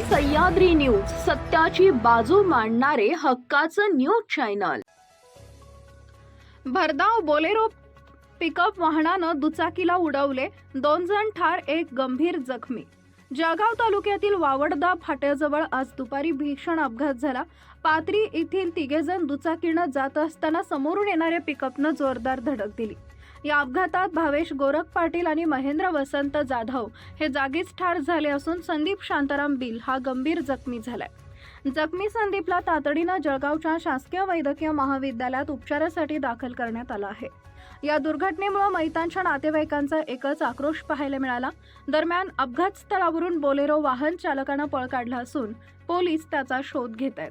Sahyadri news सत्याची बाजू मांडणारे हक्काचं न्यूज चॅनल. भरधाव बोलेरो पिकअप वाहनानं दुचाकीला उडवले दोन जण ठार एक गंभीर जखमी. जळगाव तालुक्यातील वावडदा फाट्याजवळ आज दुपारी भीषण अपघात झाला. पात्री येथील तिघेजण दुचाकीनं जात असताना समोरून येणाऱ्या पिकअपनं जोरदार धडक दिली. या अपघातात भावेश गोरख पाटील आणि महेंद्र वसंत जाधव हे जागीच ठार झाले असून संदीप शांताराम बिल हा गंभीर जखमी झालाय. जखमी संदीपला तातडीनं जळगावच्या शासकीय वैद्यकीय महाविद्यालयात उपचारासाठी दाखल करण्यात आलं आहे. या दुर्घटनेमुळे मैतांच्या नातेवाईकांचा एकच आक्रोश पाहायला मिळाला. दरम्यान अपघात स्थळावरून बोलेरो वाहन चालकानं पळ काढला असून पोलीस त्याचा शोध घेत आहेत